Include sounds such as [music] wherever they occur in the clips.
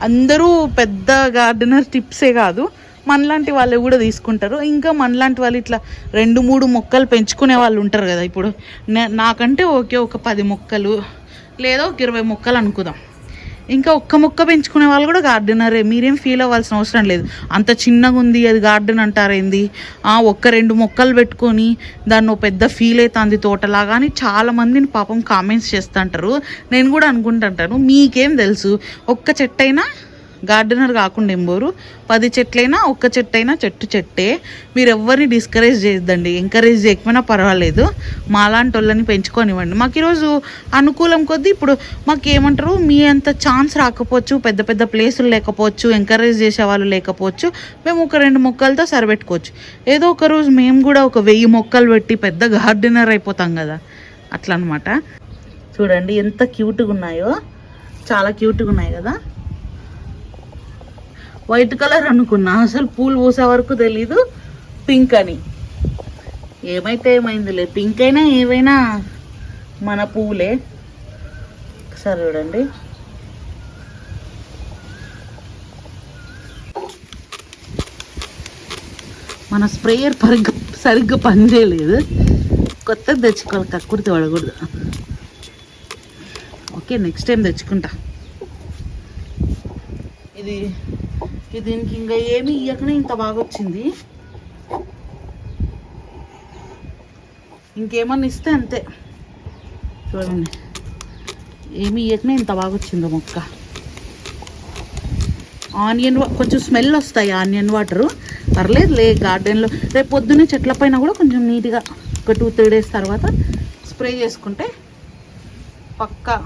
అందరూ పెద్ద గార్డెనర్ టిప్సే కాదు. మనలాంటి వాళ్ళు కూడా తీసుకుంటారు. ఇంకా మనలాంటి వాళ్ళు ఇట్లా రెండు మూడు మొక్కలు పెంచుకునే వాళ్ళు ఉంటారు కదా ఇప్పుడు. నాకంటే ఓకే ఒక పది మొక్కలు లేదా ఒక ఇరవై మొక్కలు అనుకుందాం. ఇంకా ఒక్క మొక్క పెంచుకునే వాళ్ళు కూడా గార్డెనరే. మీరేం ఫీల్ అవ్వాల్సిన అవసరం లేదు. అంత చిన్నగా ఉంది అది గార్డెన్ అంటారేంది? ఆ, ఒక్క రెండు మొక్కలు పెట్టుకొని దాన్ని ఓ పెద్ద ఫీల్ అవుతుంది తోటలాగా అని చాలా మందిని పాపం కామెంట్స్ చేస్తుంటారు. నేను కూడా అనుకుంటుంటాను. మీకేం తెలుసు? ఒక్క చెట్టు అయినా గార్డెనర్ కాకుండా ఎంబోరు పది చెట్లైనా ఒక్క చెట్టు అయినా చెట్టు చెట్టే. మీరు ఎవరిని డిస్కరేజ్ చేయొద్దండి. ఎంకరేజ్ చేయకపోయినా పర్వాలేదు. మాలాంటి వాళ్ళని పెంచుకొనివ్వండి. మాకు ఈరోజు అనుకూలం కొద్దీ ఇప్పుడు మాకు ఏమంటారు మీ అంత ఛాన్స్ రాకపోవచ్చు పెద్ద పెద్ద ప్లేసులు లేకపోవచ్చు ఎంకరేజ్ చేసే వాళ్ళు లేకపోవచ్చు. మేము ఒక రెండు మొక్కలతో సరిపెట్టుకోవచ్చు. ఏదో ఒక రోజు మేము కూడా ఒక వెయ్యి మొక్కలు పెట్టి పెద్ద గార్డెనర్ అయిపోతాం కదా. అట్లా అనమాట చూడండి ఎంత క్యూట్గా ఉన్నాయో. చాలా క్యూట్గా ఉన్నాయి కదా. వైట్ కలర్ అనుకున్నా. అసలు పూలు పూసే వరకు తెలీదు. పింక్ అని. ఏమైతే ఏమైందిలే. పింక్ అయినా ఏవైనా మన పువ్వులే ఒకసారి చూడండి. మన స్ప్రేయర్ పరిగ్గా సరిగ్గా పనిచేయలేదు. కొత్తది తెచ్చుకోవాలి. కక్కుర్తి పడకూడదు ఓకే నెక్స్ట్ టైం తెచ్చుకుంటా. ఇది దీనికి ఇంకా ఏమి ఇయ్యకనే ఇంత బాగా వచ్చింది ఇంకేమన్నా ఇస్తే అంతే. చూడండి. ఏమి ఇయ్యకనే ఇంత బాగా వచ్చిందో మొక్క. ఆనియన్ కొంచెం స్మెల్ వస్తాయి ఆనియన్ వాటర్. పర్లేదు లే గార్డెన్లో రేపు పొద్దున్నే చెట్ల పైన కూడా కొంచెం నీట్గా ఒక టూ త్రీ డేస్ తర్వాత స్ప్రే చేసుకుంటే పక్కా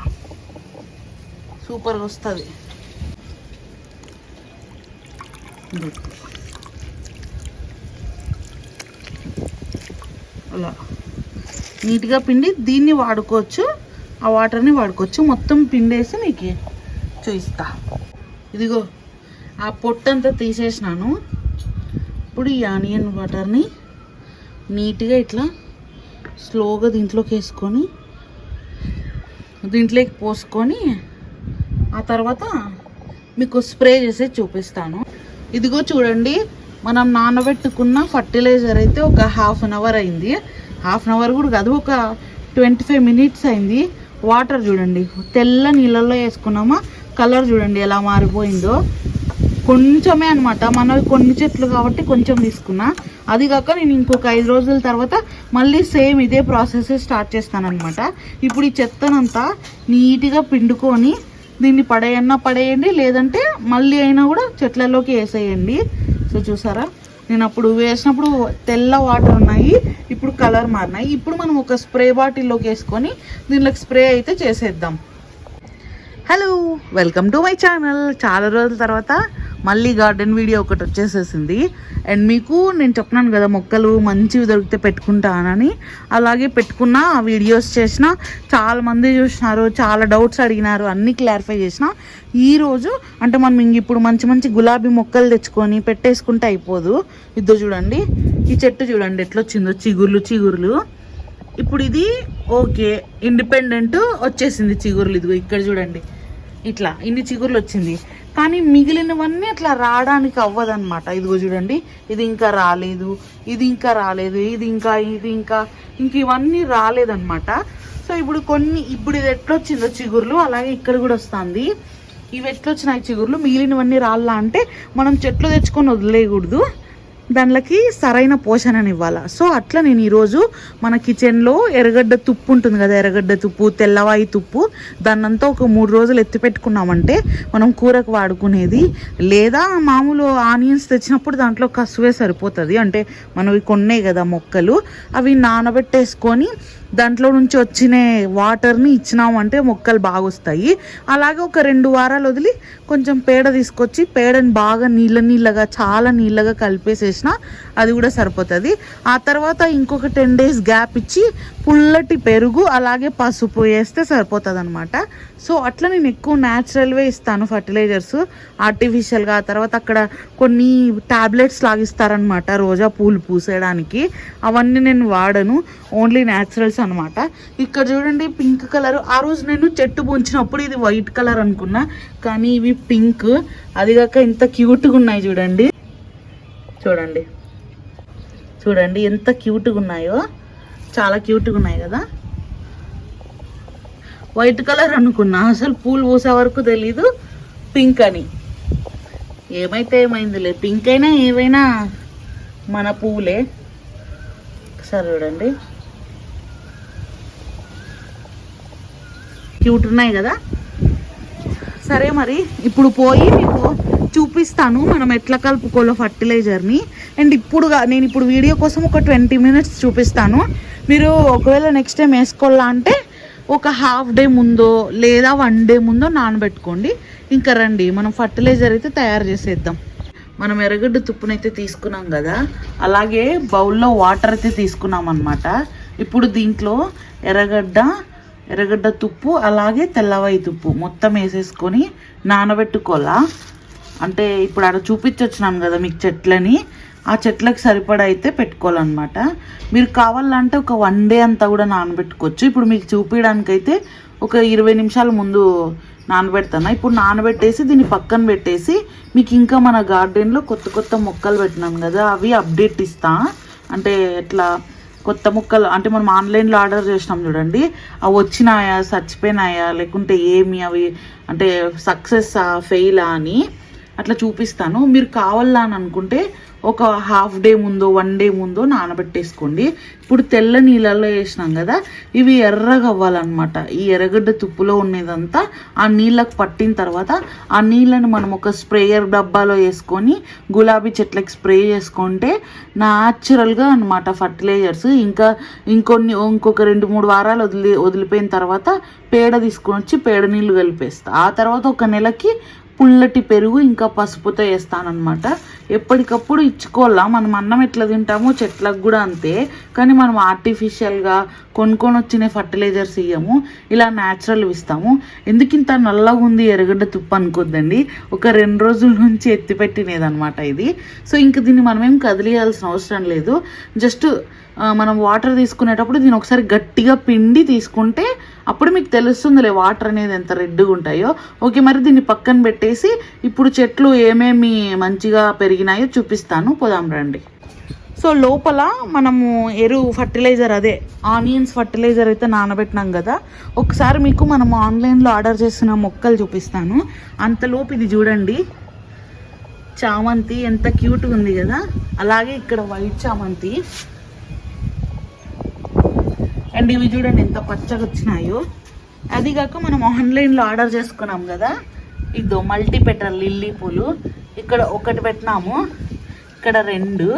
సూపర్గా వస్తుంది. అలా. నీట్గా పిండి దీన్ని వాడుకోవచ్చు. ఆ వాటర్ని వాడుకోవచ్చు. మొత్తం పిండేసి మీకు చూపిస్తా. ఇదిగో ఆ పొట్టంతా తీసేసినాను. ఇప్పుడు ఈ ఆనియన్ వాటర్ని నీట్గా ఇట్లా స్లోగా దీంట్లోకి వేసుకొని దీంట్లోకి పోసుకొని ఆ తర్వాత మీకు స్ప్రే చేసి చూపిస్తాను. ఇదిగో చూడండి మనం నానబెట్టుకున్న ఫర్టిలైజర్ అయితే ఒక హాఫ్ అన్ అవర్ అయింది. హాఫ్ అన్ అవర్ కూడా కాదు ఒక ట్వంటీ ఫైవ్ మినిట్స్ అయింది. వాటర్ చూడండి తెల్ల నీళ్ళల్లో వేసుకున్నామా? కలర్ చూడండి ఎలా మారిపోయిందో. కొంచెమే అనమాట మనవి కొన్ని చెట్లు కాబట్టి కొంచెం తీసుకున్నా. అది కాక నేను ఇంకొక ఐదు రోజుల తర్వాత మళ్ళీ సేమ్ ఇదే ప్రాసెస్ స్టార్ట్ చేస్తానమాట ఇప్పుడు ఈ చెత్తనంతా నీట్గా పిండుకొని దీన్ని పడేయన్నా పడేయండి లేదంటే మళ్ళీ అయినా కూడా చెట్లలోకి వేసేయండి. సో చూసారా? నేను అప్పుడు వేసినప్పుడు తెల్ల వాటర్ ఉన్నాయి ఇప్పుడు కలర్ మారినాయి. ఇప్పుడు మనం ఒక స్ప్రే బాటిల్లోకి వేసుకొని దీనిలోకి స్ప్రే అయితే చేసేద్దాం. Hello welcome to my channel. చాలా రోజుల తర్వాత మళ్ళీ గార్డెన్ వీడియో ఒకటి వచ్చేసేసింది. అండ్ మీకు నేను చెప్పినాను కదా మొక్కలు మంచివి దొరికితే పెట్టుకుంటానని అలాగే పెట్టుకున్న ఆ వీడియోస్ చేసిన చాలా మంది చూసినారు చాలా డౌట్స్ అడిగినారు అన్నీ క్లారిఫై చేసిన. ఈరోజు అంటే మనం ఇంక ఇప్పుడు మంచి మంచి గులాబీ మొక్కలు తెచ్చుకొని పెట్టేసుకుంటే అయిపోదు. ఇద్దరు చూడండి ఈ చెట్టు చూడండి ఎట్లా వచ్చిందో చిగుర్లు చిగుర్లు. ఇప్పుడు ఇది ఓకే ఇండిపెండెంట్ వచ్చేసింది చిగుర్లు. ఇదిగో ఇక్కడ చూడండి ఇట్లా ఇన్ని చిగుర్లు వచ్చింది. కానీ మిగిలినవన్నీ అట్లా రావడానికి అవ్వదన్నమాట. ఇదిగో చూడండి ఇది ఇంకా రాలేదు ఇది ఇంకా రాలేదు ఇది ఇంకా ఇది ఇంకా ఇంక ఇవన్నీ రాలేదన్నమాట. సో ఇప్పుడు కొన్ని ఇప్పుడు ఇది ఎట్లొచ్చిందో చిగుర్లు అలాగే ఇక్కడ కూడా వస్తుంది. ఇవి ఎట్లొచ్చినాయి చిగుర్లు? మిగిలినవన్నీ రాళ్ళ అంటే మనం చెట్లు తెచ్చుకొని వదిలేయకూడదు. దాంట్లోకి సరైన పోషణని ఇవ్వాలి సో అట్లా నేను ఈరోజు మన కిచెన్లో ఎర్రగడ్డ తుప్పు ఉంటుంది కదా ఎర్రగడ్డ తుప్పు తెల్లవాయి తుప్పు దాన్నంతా ఒక మూడు రోజులు ఎత్తి పెట్టుకున్నామంటే మనం కూరకు వాడుకునేది లేదా మామూలు ఆనియన్స్ తెచ్చినప్పుడు దాంట్లో కసువే సరిపోతుంది. అంటే మనవి కొన్నే కదా మొక్కలు అవి నానబెట్టేసుకొని దాంట్లో నుంచి వచ్చిన వాటర్ని ఇచ్చినామంటే మొక్కలు బాగా వస్తాయి అలాగే ఒక రెండు వారాలు వదిలి కొంచెం పేడ తీసుకొచ్చి పేడని బాగా నీళ్ళ నీళ్ళగా చాలా నీళ్ళగా కలిపేసేసిన అది కూడా సరిపోతుంది. ఆ తర్వాత ఇంకొక టెన్ డేస్ గ్యాప్ ఇచ్చి పుల్లటి పెరుగు అలాగే పసుపు వేస్తే సరిపోతుంది అనమాట సో అట్లా నేను ఎక్కువ న్యాచురల్వే ఇస్తాను ఫర్టిలైజర్స్. ఆర్టిఫిషియల్గా ఆ తర్వాత అక్కడ కొన్ని టాబ్లెట్స్ లాగిస్తారనమాట రోజా పూలు పూసేయడానికి. అవన్నీ నేను వాడను. ఓన్లీ న్యాచురల్స్ అనమాట. ఇక్కడ చూడండి పింక్ కలర్. ఆ రోజు నేను చెట్టు పుంచినప్పుడు ఇది వైట్ కలర్ అనుకున్నా కానీ ఇవి పింక్. అది కాక క్యూట్గా ఉన్నాయి చూడండి. చూడండి. చూడండి ఎంత క్యూట్గా ఉన్నాయో. చాలా క్యూట్గా ఉన్నాయి కదా. వైట్ కలర్ అనుకున్నా. అసలు పూలు పూసే వరకు తెలీదు. పింక్ అని. ఏమైతే ఏమైందిలే. పింక్ అయినా ఏవైనా మన పువ్వులే సరే చూడండి. క్యూట్ ఉన్నాయి కదా. సరే మరి ఇప్పుడు పోయి మీకు చూపిస్తాను మనం ఎట్లా కలుపుకోలో ఫర్టిలైజర్ని. అండ్ ఇప్పుడుగా నేను ఇప్పుడు వీడియో కోసం ఒక ట్వంటీ మినిట్స్ చూపిస్తాను. మీరు ఒకవేళ నెక్స్ట్ టైం వేసుకోవాలా అంటే ఒక హాఫ్ డే ముందో లేదా వన్ డే ముందో నానబెట్టుకోండి. ఇంకా రండి మనం ఫర్టిలైజర్ అయితే తయారు చేసేద్దాం. మనం ఎర్రగడ్డ తుప్పునైతే తీసుకున్నాం కదా. అలాగే బౌల్లో వాటర్ అయితే తీసుకున్నాం అనమాట ఇప్పుడు దీంట్లో ఎర్రగడ్డ ఎర్రగడ్డ తుప్పు అలాగే తెల్లవాయి తుప్పు. మొత్తం వేసేసుకొని నానబెట్టుకోవాలా? అంటే ఇప్పుడు అక్కడ చూపించొచ్చినాను కదా మీకు చెట్లని. ఆ చెట్లకు సరిపడా అయితే పెట్టుకోవాలన్నమాట. మీరు కావాలంటే ఒక వన్ డే అంతా కూడా నానబెట్టుకోవచ్చు. ఇప్పుడు మీకు చూపించడానికి అయితే ఒక ఇరవై నిమిషాల ముందు నానబెడతాను. ఇప్పుడు నానబెట్టేసి దీన్ని పక్కన పెట్టేసి మీకు ఇంకా మన గార్డెన్లో కొత్త కొత్త మొక్కలు పెట్టినాం కదా అవి అప్డేట్ ఇస్తా. అంటే ఎట్లా కొత్త ముక్కలు అంటే మనం ఆన్లైన్లో ఆర్డర్ చేసినాం చూడండి అవి వచ్చినాయా చచ్చిపోయినాయా లేకుంటే ఏమి అవి అంటే సక్సెస్ ఫెయిలా అని అట్లా చూపిస్తాను. మీరు కావాలా అని అనుకుంటే ఒక హాఫ్ డే ముందో వన్ డే ముందో నానబెట్టేసుకోండి. ఇప్పుడు తెల్ల నీళ్ళల్లో వేసినాం కదా ఇవి ఎర్రగా అవ్వాలన్నమాట ఈ ఎర్రగడ్డ తుప్పులో ఉన్నదంతా ఆ నీళ్ళకు పట్టిన తర్వాత ఆ నీళ్ళని మనం ఒక స్ప్రేయర్ డబ్బాలో వేసుకొని గులాబీ చెట్లకు స్ప్రే చేసుకుంటే న్యాచురల్గా అనమాట ఫర్టిలైజర్స్. ఇంకా ఇంకొన్ని ఇంకొక రెండు మూడు వారాలు వదిలి వదిలిపోయిన తర్వాత పేడ తీసుకొని వచ్చి పేడ నీళ్ళు కలిపేస్తా. ఆ తర్వాత ఒక నెలకి పుల్లటి పెరుగు ఇంకా పసుపుతో వేస్తానన్నమాట. ఎప్పటికప్పుడు ఇచ్చుకోవాలా? మనం అన్నం ఎట్లా తింటామో చెట్లకు కూడా అంతే. కానీ మనం ఆర్టిఫిషియల్గా కొనుక్కొని వచ్చిన ఫర్టిలైజర్స్ ఇయ్యము. ఇలా న్యాచురల్ ఇస్తాము. ఎందుకు ఇంత నల్లగా ఉంది ఎరగడ్డ తుప్పు అనుకోద్దండి. ఒక రెండు రోజుల నుంచి ఎత్తిపెట్టినది అనమాట ఇది. సో ఇంక దీన్ని మనం ఏం కదిలియాల్సిన అవసరం లేదు. జస్ట్ మనం వాటర్ తీసుకునేటప్పుడు దీన్ని ఒకసారి గట్టిగా పిండి తీసుకుంటే అప్పుడు మీకు తెలుస్తుందిలే వాటర్ అనేది ఎంత రెడ్గా ఉంటాయో. ఓకే మరి దీన్ని పక్కన పెట్టేసి ఇప్పుడు చెట్లు ఏమేమి మంచిగా పెరిగినాయో చూపిస్తాను. పోదాం రండి. సో లోపల మనము ఎరువు ఫర్టిలైజర్ అదే ఆనియన్స్ ఫర్టిలైజర్ అయితే నానబెట్టినాం కదా. ఒకసారి మీకు మనము ఆన్లైన్లో ఆర్డర్ చేసిన మొక్కలు చూపిస్తాను. అంతలోపు ఇది చూడండి. చామంతి ఎంత క్యూట్గా ఉంది కదా. అలాగే ఇక్కడ వైట్ చామంతి. అండ్ ఇవి చూడండి ఎంత పచ్చగా వచ్చినాయో. అది కాక మనం ఆన్లైన్లో ఆర్డర్ చేసుకున్నాం కదా. ఇదో మల్టీ పెట్టర్ లిల్లీ పూలు. ఇక్కడ ఒకటి పెట్టినాము. ఇక్కడ రెండు.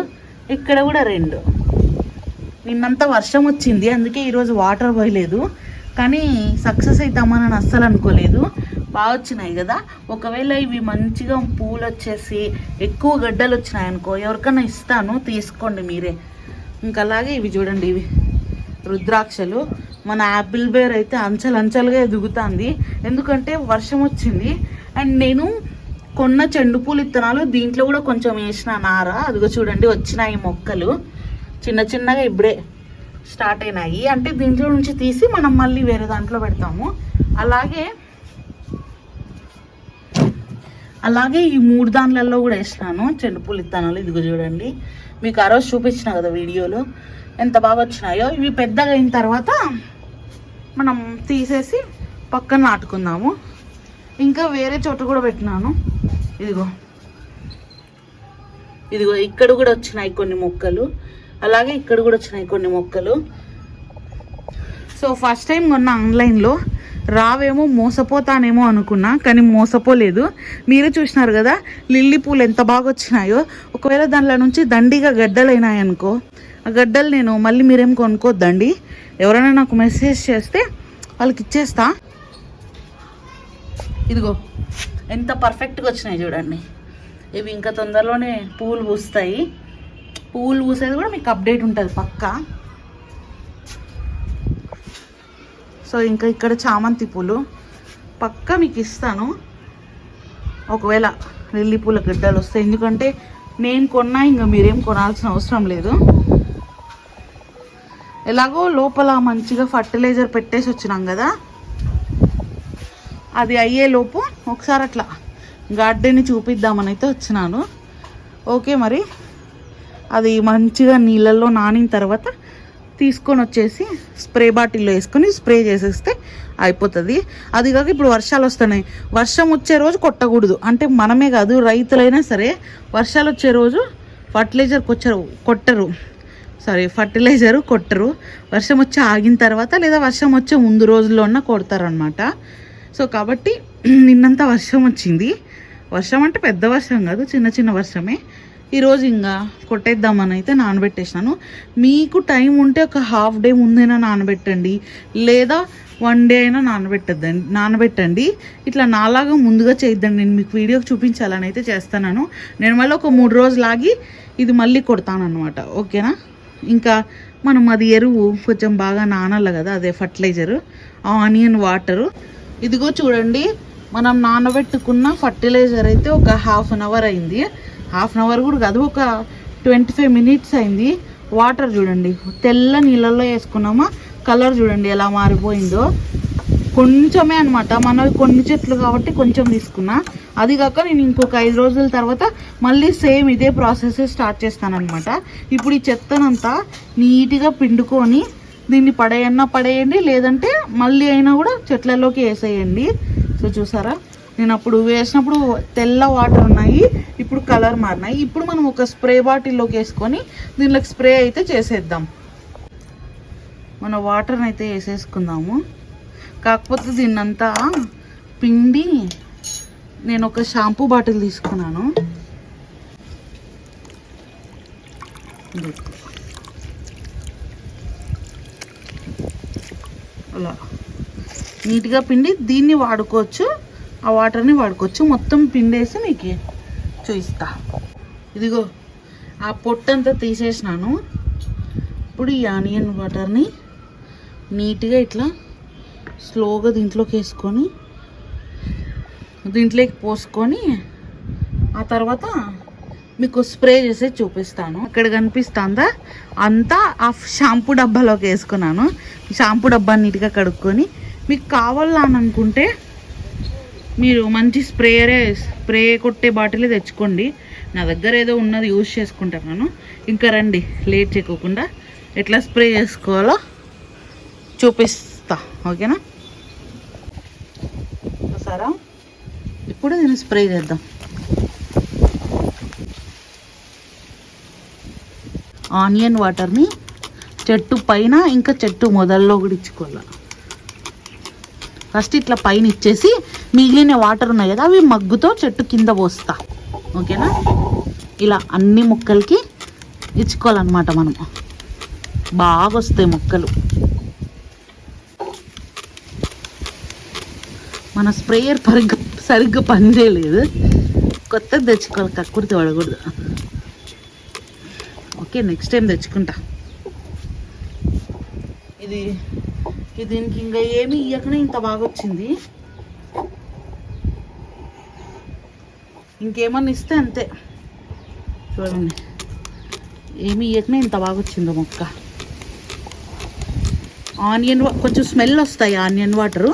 ఇక్కడ కూడా రెండు. నిన్నంతా వర్షం వచ్చింది అందుకే ఈరోజు వాటర్ పోయలేదు. కానీ సక్సెస్ అవుతామని అస్సలు అనుకోలేదు. బాగా వచ్చినాయి కదా. ఒకవేళ ఇవి మంచిగా పూలు వచ్చేసి ఎక్కువ గడ్డలు వచ్చినాయి అనుకో ఎవరికైనా ఇస్తాను తీసుకోండి మీరే. ఇంకా అలాగే ఇవి చూడండి ఇవి. రుద్రాక్షలు. మన యాపిల్ బేర్ అయితే అంచలంచలుగా ఎదుగుతుంది. ఎందుకంటే వర్షం వచ్చింది. అండ్ నేను కొన్న చెండు పూలు ఇత్తనాలు దీంట్లో కూడా కొంచెం వేసిన నార. అదిగో చూడండి వచ్చినాయి మొక్కలు. చిన్న చిన్నగా ఇప్పుడే స్టార్ట్ అయినాయి. అంటే దీంట్లో నుంచి తీసి మనం మళ్ళీ వేరే దాంట్లో పెడతాము. అలాగే అలాగే ఈ మూడు దానిలలో కూడా వేసినాను. చెండు పూలు ఇత్తనాలు ఇదిగో చూడండి. మీకు ఆ రోజు చూపించిన కదా వీడియోలో. ఎంత బాగా వచ్చినాయో ఇవి పెద్దగా అయిన తర్వాత మనం తీసేసి పక్కన నాటుకుందాము. ఇంకా వేరే చోట కూడా పెట్టినాను. ఇదిగో. ఇదిగో ఇక్కడ కూడా వచ్చినాయి కొన్ని మొక్కలు. అలాగే ఇక్కడ కూడా వచ్చినాయి కొన్ని మొక్కలు. సో ఫస్ట్ టైం కొన్న ఆన్లైన్లో రావేమో మోసపోతానేమో అనుకున్నా కానీ మోసపోలేదు. మీరు చూసినారు కదా లిల్లీ పూలు ఎంత బాగా వచ్చినాయో. ఒకవేళ దాంట్లో నుంచి దండిగా గడ్డలైనాయనుకో ఆ గడ్డలు నేను మళ్ళీ మీరేం కొనుక్కోద్దండి. ఎవరైనా నాకు మెసేజ్ చేస్తే వాళ్ళకి ఇచ్చేస్తా. ఇదిగో ఎంత పర్ఫెక్ట్గా వచ్చినాయి చూడండి. ఇవి ఇంకా తొందరలోనే పువ్వులు పూస్తాయి. పువ్వులు పూసేది కూడా మీకు అప్డేట్ ఉంటుంది పక్కా. సో ఇంకా ఇక్కడ చామంతి పూలు. పక్కా మీకు ఇస్తాను. ఒకవేళ లిల్లీ పూల గడ్డలు వస్తాయి. ఎందుకంటే నేను కొన్నా ఇంకా మీరేం కొనాల్సిన అవసరం లేదు. ఎలాగో లోపల మంచిగా ఫర్టిలైజర్ పెట్టేసి వచ్చినాం కదా. అది అయ్యే లోపు ఒకసారి అట్లా గార్డెన్ని చూపిద్దామని అయితే వచ్చినాను. ఓకే మరి. అది మంచిగా నీళ్ళల్లో నానిన తర్వాత తీసుకొని వచ్చేసి స్ప్రే బాటిల్లో వేసుకొని స్ప్రే చేసేస్తే అయిపోతుంది. అది కాక ఇప్పుడు వర్షాలు వస్తున్నాయి. వర్షం వచ్చే రోజు కొట్టకూడదు. అంటే మనమే కాదు రైతులైనా సరే వర్షాలు వచ్చే రోజు ఫర్టిలైజర్ కొచ్చరు కొట్టరు. సారీ ఫర్టిలైజరు కొట్టరు. వర్షం వచ్చి ఆగిన తర్వాత లేదా వర్షం వచ్చే ముందు రోజుల్లోన కొడతారనమాట సో కాబట్టి [clears throat] నిన్నంతా వర్షం వచ్చింది. వర్షం అంటే పెద్ద వర్షం కాదు చిన్న చిన్న వర్షమే. ఈరోజు ఇంకా కొట్టేద్దామని అయితే నానబెట్టేసినాను. మీకు టైం ఉంటే ఒక హాఫ్ డే ముందైనా నానబెట్టండి. లేదా వన్ డే అయినా నానబెట్టద్దండి నానబెట్టండి. ఇట్లా నాలాగా ముందుగా చేద్దండి నేను మీకు వీడియోకి చూపించాలని అయితే చేస్తున్నాను. నేను మళ్ళీ ఒక మూడు రోజులు లాగి ఇది మళ్ళీ కొడతాను అనమాట ఓకేనా? ఇంకా మనం అది ఎరువు కొంచెం బాగా నానాలి కదా అదే ఫర్టిలైజరు ఆనియన్ వాటరు ఇదిగో చూడండి మనం నానబెట్టుకున్న ఫర్టిలైజర్ అయితే ఒక హాఫ్ అన్ అవర్ అయింది. హాఫ్ అన్ అవర్ కూడా కాదు ఒక ట్వంటీ ఫైవ్ మినిట్స్ అయింది. వాటర్ చూడండి తెల్ల నీళ్ళల్లో వేసుకున్నామా? కలర్ చూడండి ఎలా మారిపోయిందో. కొంచెమే అనమాట మనవి కొన్ని చెట్లు కాబట్టి కొంచెం తీసుకున్నా. అది కాక నేను ఇంకొక ఐదు రోజుల తర్వాత మళ్ళీ సేమ్ ఇదే ప్రాసెస్ స్టార్ట్ చేస్తాను అనమాట ఇప్పుడు ఈ చెత్తనంతా నీట్గా పిండుకొని దీన్ని పడేయన్నా పడేయండి లేదంటే మళ్ళీ అయినా కూడా చెట్లలోకి వేసేయండి. సో చూసారా? నేను అప్పుడు వేసినప్పుడు తెల్ల వాటర్ ఉన్నాయి ఇప్పుడు కలర్ మారినాయి. ఇప్పుడు మనం ఒక స్ప్రే బాటిల్లోకి వేసుకొని దీనిలోకి స్ప్రే అయితే చేసేద్దాం. మన వాటర్ని అయితే వేసేసుకుందాము. కాకపోతే దీన్నంతా పిండి నేను ఒక షాంపూ బాటిల్ తీసుకున్నాను. అలా. నీట్గా పిండి దీన్ని వాడుకోవచ్చు ఆ వాటర్ని వాడుకోవచ్చు. మొత్తం పిండేసి మీకు చూపిస్తా. ఇదిగో ఆ పొట్టంతా తీసేసినాను. ఇప్పుడు ఈ ఆనియన్ వాటర్ని నీట్గా ఇట్లా స్లోగా దీంట్లోకి వేసుకొని దీంట్లోకి పోసుకొని ఆ తర్వాత మీకు స్ప్రే చేసి చూపిస్తాను. ఇక్కడ కనిపిస్తుందా? అంతా ఆ షాంపూ డబ్బాలోకి వేసుకున్నాను. షాంపూ డబ్బా నీట్గా కడుక్కొని మీకు కావాలా అని అనుకుంటే మీరు మంచి స్ప్రేయరే స్ప్రే కొట్టే బాటిల్ తెచ్చుకోండి. నా దగ్గర ఏదో ఉన్నది యూజ్ చేసుకుంటున్నాను. ఇంకా రండి లేట్ చేయకోకుండా ఎట్లా స్ప్రే చేసుకోవాలో చూపిస్తా ఓకేనా? సరా ఇప్పుడు దీన్ని స్ప్రే చేద్దాం. ఆనియన్ వాటర్ని చెట్టు పైన ఇంకా చెట్టు మొదల్లో కూడా ఇచ్చుకోవాలి. ఫస్ట్ ఇట్లా పైన ఇచ్చేసి మిగిలిన వాటర్ ఉన్నాయి కదా అవి మగ్గుతో చెట్టు కింద పోస్తా. ఓకేనా? ఇలా అన్ని మొక్కలకి ఇచ్చుకోవాలన్నమాట మనం. బాగా వస్తాయి మొక్కలు. మన స్ప్రేయర్ పరిగ్గా సరిగ్గా పనిచేయలేదు. కొత్తది తెచ్చుకోవాలి కక్కుర్తి పడకూడదు ఓకే నెక్స్ట్ టైం తెచ్చుకుంటా. ఇది ఇది దీనికి ఇంకా ఏమి ఇయ్యకనే ఇంత బాగా వచ్చింది ఇంకేమన్నా ఇస్తే అంతే. చూడండి. ఏమి ఇయ్యకనే ఇంత బాగా వచ్చిందో మొక్క. ఆనియన్ వా- కొంచెం స్మెల్ వస్తాయి ఆనియన్ వాటరు.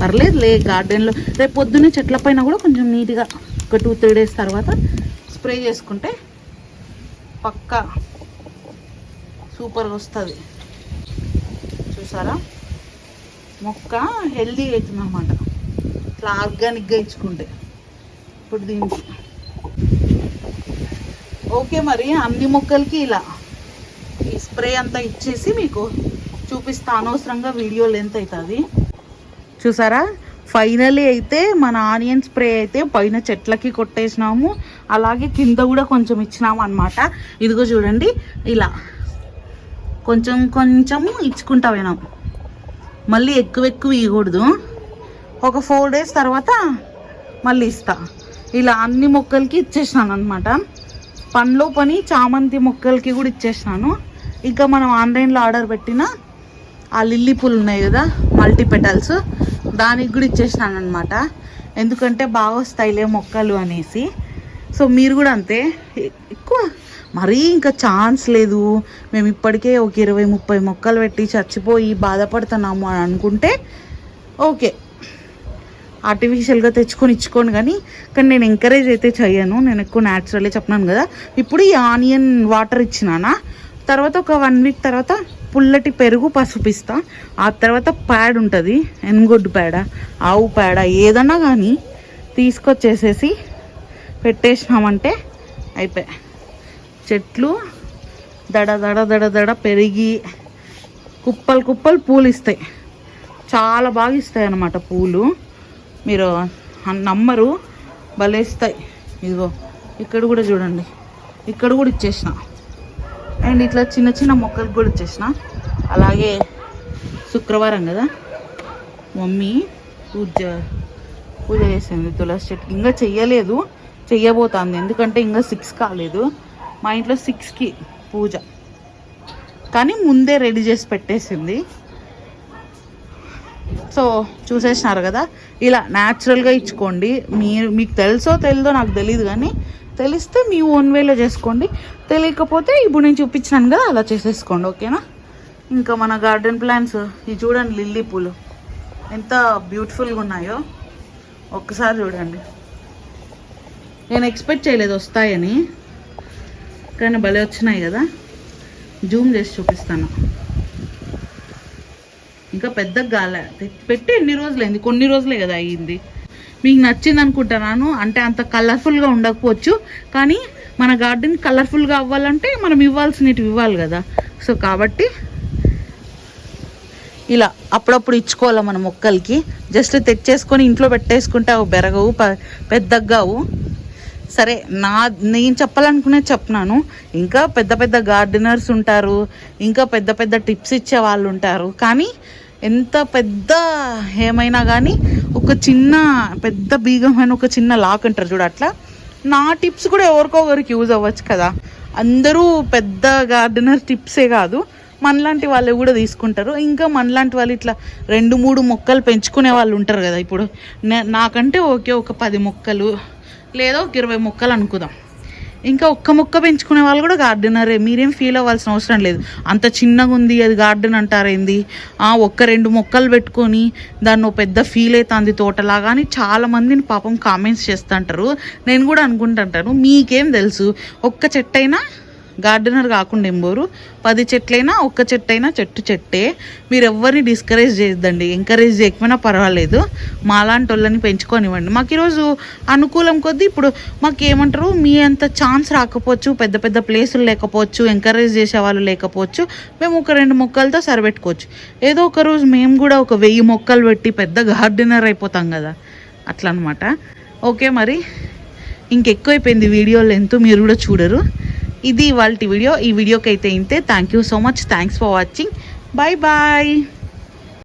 పర్లేదు లే గార్డెన్లో రేపు పొద్దున్నే చెట్ల పైన కూడా కొంచెం నీట్గా ఒక టూ త్రీ డేస్ తర్వాత స్ప్రే చేసుకుంటే పక్కా సూపర్గా వస్తుంది. చూసారా? మొక్క హెల్దీ అవుతుంది అనమాట ఇట్లా ఆర్గానిక్గా ఇచ్చుకుంటే ఇప్పుడు దీనికి. ఓకే మరి అన్ని మొక్కలకి ఇలా ఈ స్ప్రే అంతా ఇచ్చేసి మీకు చూపిస్తా. అనవసరంగా వీడియో లెంత్ అవుతుంది చూసారా? ఫైనలీ అయితే మన ఆనియన్ స్ప్రే అయితే పైన చెట్లకి కొట్టేసినాము. అలాగే కింద కూడా కొంచెం ఇచ్చినాము అనమాట ఇదిగో చూడండి ఇలా. కొంచెం కొంచెము ఇచ్చుకుంటా పోయినాం. మళ్ళీ ఎక్కువ ఎక్కువ ఇవ్వకూడదు ఒక ఫోర్ డేస్ తర్వాత మళ్ళీ ఇస్తా. ఇలా అన్ని మొక్కలకి ఇచ్చేసినాను అనమాట పండ్లు పని చామంతి మొక్కలకి కూడా ఇచ్చేసినాను. ఇంకా మనం ఆన్లైన్లో ఆర్డర్ పెట్టిన ఆ లిల్లీ పూలు ఉన్నాయి కదా మల్టీ పెటల్స్ దానికి కూడా ఇచ్చేసినాను అనమాట ఎందుకంటే బాగా వస్తాయిలే మొక్కలు అనేసి. సో మీరు కూడా అంతే. ఎక్కువ. మరీ ఇంకా ఛాన్స్ లేదు. మేము ఇప్పటికే ఒక ఇరవై ముప్పై మొక్కలు పెట్టి చచ్చిపోయి బాధపడుతున్నాము అని అనుకుంటే ఓకే. ఆర్టిఫిషియల్గా తెచ్చుకొని ఇచ్చుకోను కానీ కానీ నేను ఎంకరేజ్ అయితే చేయను. నేను ఎక్కువ న్యాచురలే చెప్పినాను కదా. ఇప్పుడు ఈ ఆనియన్ వాటర్ ఇచ్చినానా? తర్వాత ఒక వన్ వీక్ తర్వాత పుల్లటి పెరుగు పసుపిస్తా ఆ తర్వాత ప్యాడ్ ఉంటుంది ఎనుగొడ్డు పేడ ఆవు పేడ ఏదన్నా కానీ తీసుకొచ్చేసేసి పెట్టేసినామంటే అయిపోయా చెట్లు దడ దడ దడ దడ పెరిగి కుప్పలు కుప్పలు పూలు ఇస్తాయి చాలా బాగా ఇస్తాయి అన్నమాట పూలు. మీరు నమ్మరు భలేస్తాయి. ఇదిగో ఇక్కడ కూడా చూడండి. ఇక్కడ కూడా ఇచ్చేసిన. అండ్ ఇట్లా చిన్న చిన్న మొక్కలకు కూడా ఇచ్చేసిన అలాగే శుక్రవారం కదా. మమ్మీ పూజ పూజ చేసింది తులసి చెట్టు. ఇంకా చెయ్యలేదు చెయ్యబోతుంది. ఎందుకంటే ఇంకా సిక్స్ కాలేదు. మా ఇంట్లో సిక్స్కి పూజ. కానీ ముందే రెడీ చేసి పెట్టేసింది. సో చూసేసినారు కదా. ఇలా న్యాచురల్గా ఇచ్చుకోండి. మీరు మీకు తెలుసో తెలియదో నాకు తెలియదు కానీ తెలిస్తే మీ ఓన్ వేలో చేసుకోండి. తెలియకపోతే ఇప్పుడు నేను చూపించినాను కదా అలా చేసేసుకోండి ఓకేనా? ఇంకా మన గార్డెన్ ప్లాంట్స్ ఇది చూడండి లిల్లీ పూలు. ఎంత బ్యూటిఫుల్గా ఉన్నాయో. ఒక్కసారి చూడండి. నేను ఎక్స్పెక్ట్ చేయలేదు వస్తాయని. కానీ భలే వచ్చినాయి కదా. జూమ్ చేసి చూపిస్తాను. ఇంకా పెద్దగా గాలే. పెట్టి ఎన్ని రోజులైంది? కొన్ని రోజులే కదా అయ్యింది. మీకు నచ్చింది అనుకుంటున్నాను. అంటే అంత కలర్ఫుల్గా ఉండకపోవచ్చు. కానీ మన గార్డెన్ కలర్ఫుల్గా అవ్వాలంటే మనం ఇవ్వాల్సినవి ఇవ్వాలి కదా. సో కాబట్టి ఇలా అప్పుడప్పుడు ఇచ్చుకోవాలి మన మొక్కలకి. జస్ట్ తెచ్చేసుకొని ఇంట్లో పెట్టేసుకుంటే అవి బెరగవు ప- పెద్దగావు సరే నా నేను చెప్పాలనుకునేది చెప్తున్నాను. ఇంకా పెద్ద పెద్ద గార్డెనర్స్ ఉంటారు. ఇంకా పెద్ద పెద్ద టిప్స్ ఇచ్చే వాళ్ళు ఉంటారు. కానీ ఎంత పెద్ద ఏమైనా కానీ ఒక చిన్న పెద్ద బీగమైన ఒక చిన్న లాక్ అంటారు చూడు అట్లా. నా టిప్స్ కూడా ఎవరికో ఒకరికి యూజ్ అవ్వచ్చు కదా. అందరూ పెద్ద గార్డెనర్ టిప్సే కాదు. మనలాంటి వాళ్ళు కూడా తీసుకుంటారు. ఇంకా మనలాంటి వాళ్ళు ఇట్లా రెండు మూడు మొక్కలు పెంచుకునే వాళ్ళు ఉంటారు కదా ఇప్పుడు. నాకంటే ఓకే ఒక పది మొక్కలు లేదా ఒక ఇరవై మొక్కలు అనుకుందాం. ఇంకా ఒక్క మొక్క పెంచుకునే వాళ్ళు కూడా గార్డెనరే. మీరేం ఫీల్ అవ్వాల్సిన అవసరం లేదు. అంత చిన్నగా ఉంది అది గార్డెన్ అంటారేంది ఆ, ఒక్క రెండు మొక్కలు పెట్టుకొని దాన్ని పెద్ద ఫీల్ అవుతుంది తోటలాగా అని చాలా మందిని పాపం కామెంట్స్ చేస్తుంటారు. నేను కూడా అనుకుంటుంటాను. మీకేం తెలుసు? ఒక్క చెట్టు అయినా గార్డెనర్ కాకుండా ఎంబోరు పది చెట్లైనా ఒక్క చెట్టు అయినా చెట్టు చెట్టే. మీరు ఎవరిని డిస్కరేజ్ చేయొద్దండి. ఎంకరేజ్ చేయకపోయినా పర్వాలేదు. మాలాంటి వాళ్ళని పెంచుకొనివ్వండి. మాకు ఈరోజు అనుకూలం కొద్దీ ఇప్పుడు మాకు ఏమంటారు మీ అంత ఛాన్స్ రాకపోవచ్చు పెద్ద పెద్ద ప్లేసులు లేకపోవచ్చు ఎంకరేజ్ చేసే వాళ్ళు లేకపోవచ్చు. మేము ఒక రెండు మొక్కలతో సరిపెట్టుకోవచ్చు. ఏదో ఒక రోజు మేము కూడా ఒక వెయ్యి మొక్కలు పెట్టి పెద్ద గార్డెనర్ అయిపోతాం కదా. అట్లా అనమాట ఓకే మరి. ఇంకెక్కువైపోయింది వీడియో లెంత్ మీరు కూడా చూడరు. ఇది వాళ్ళ వీడియో. ఈ వీడియోకి అయితే ఇంతే. Thank you so much thanks for watching bye bye